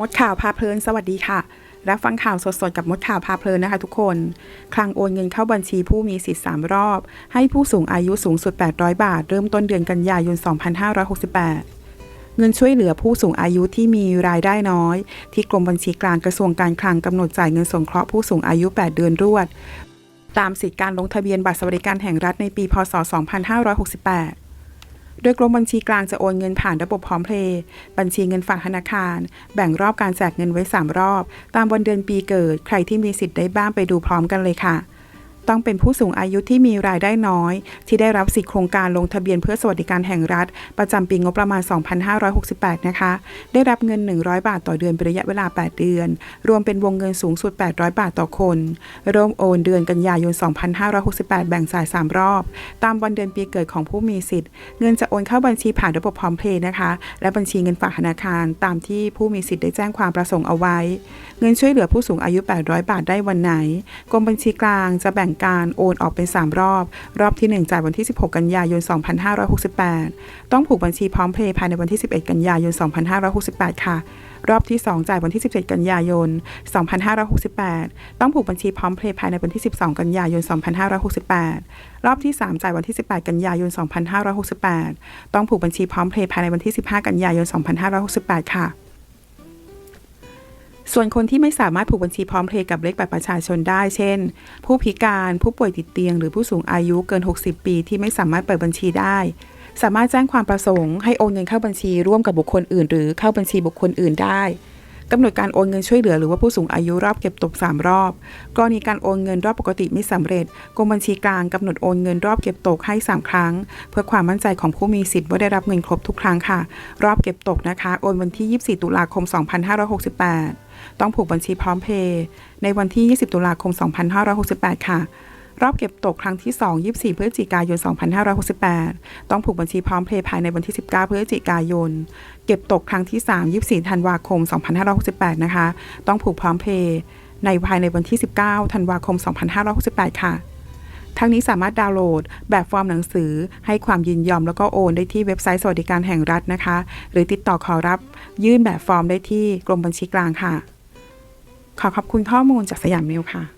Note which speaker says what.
Speaker 1: มดข่าวพาเพลินสวัสดีค่ะ รับฟังข่าวสดๆ กับมดข่าวพาเพลินนะคะทุกคน คลังโอนเงินเข้าบัญชีผู้มีสิทธิ์ 3 รอบ ให้ผู้สูงอายุสูงสุด 800 บาท เริ่มต้นเดือนกันยายน 2568 เงินช่วยเหลือผู้สูงอายุที่มีรายได้น้อย ที่กรมบัญชีกลางกระทรวงการคลังกำหนดจ่ายเงินสงเคราะห์ผู้สูงอายุ 8 เดือนรวด ตามสิทธิการลงทะเบียนบัตรสวัสดิการแห่งรัฐในปี พศ 2568 โดยกรมบัญชีกลางจะโอนเงินผ่านระบบพร้อมเพลย์บัญชีเงินฝากธนาคาร แบ่งรอบการแจกเงินไว้ 3 รอบ ตามวันเดือนปีเกิด ใครที่มีสิทธิ์ได้บ้างไปดูพร้อมกันเลยค่ะ ต้องเป็นผู้สูงอายุที่มีรายได้น้อย ที่ได้รับสิทธิโครงการลงทะเบียนเพื่อสวัสดิการแห่งรัฐ ประจำปีงบประมาณ 2568 นะคะ ได้รับเงิน 100 บาทต่อเดือนเป็นระยะเวลา 8 เดือน รวมเป็นวงเงินสูงสุด 800 บาทต่อคนเริ่มโอนเดือนกันยายน 2568 แบ่งจ่าย 3 รอบ ตามวันเดือนปีเกิดของผู้มีสิทธิ์ เงินจะโอนเข้าบัญชีผ่านระบบพร้อมเพย์นะคะ และบัญชีเงินฝากธนาคาร ตามที่ผู้มีสิทธิ์ได้แจ้งความประสงค์เอาไว้ เงินช่วยเหลือผู้สูงอายุ 800 บาทได้วันไหน กรมบัญชีกลางจะแบ่งการโอนออกเป็น 3 รอบ รอบที่ 1 จ่ายวันที่ 16 กันยายน 2568 ต้องผูกบัญชีพร้อมเพย์ภายในวันที่ 11 กันยายน 2568 ค่ะ รอบที่ 2 จ่ายวันที่ 17 กันยายน 2568 ต้องผูกบัญชีพร้อมเพย์ภายในวันที่ 12 กันยายน 2568 รอบที่ 3 จ่ายวันที่ 18 กันยายน 2568 ต้องผูกบัญชีพร้อมเพย์ภายในวันที่ 15 กันยายน 2568 ค่ะ ส่วนคนที่ไม่สามารถผูกบัญชีพร้อมเพลย์กับเลขบัตรประชาชนได้ เช่น ผู้พิการ ผู้ป่วยติดเตียง หรือผู้สูงอายุเกิน 60 ปี ที่ไม่สามารถเปิดบัญชีได้ สามารถแจ้งความประสงค์ให้โอนเงินเข้าบัญชีร่วมกับบุคคลอื่น หรือเข้าบัญชีบุคคลอื่นได้ กำหนดการโอนเงินช่วยเหลือหรือว่าผู้สูงอายุรอบเก็บตก 3 รอบ กรณีการโอนเงินรอบปกติไม่สำเร็จกรมบัญชีกลางกำหนดโอนเงินรอบเก็บตกให้ 3 ครั้ง เพื่อความมั่นใจของผู้มีสิทธิ์ว่าได้รับเงินครบทุกครั้งค่ะ รอบเก็บตกนะคะ โอนวันที่ 24 ตุลาคม 2568 ต้องผูกบัญชีพร้อมเพย์ในวันที่ 20 ตุลาคม 2568 ค่ะ รอบเก็บตกครั้งที่ 2 24พฤศจิกายน 2568 ต้องผูกบัญชีพร้อมเพย์ภายในวันที่ 19พฤศจิกายน เก็บตกครั้งที่ 3 24ธันวาคม 2568 นะคะ ต้องผูกพร้อมเพย์ในภายในวันที่ 19ธันวาคม 2568 ค่ะทั้งนี้สามารถดาวน์โหลดแบบฟอร์มหนังสือ ให้ความยินยอมแล้วก็โอนได้ที่เว็บไซต์สวัสดิการแห่งรัฐนะคะ หรือติดต่อขอรับยื่นแบบฟอร์มได้ที่กรมบัญชีกลางค่ะ ขอขอบคุณข้อมูลจากสยามมิวค่ะ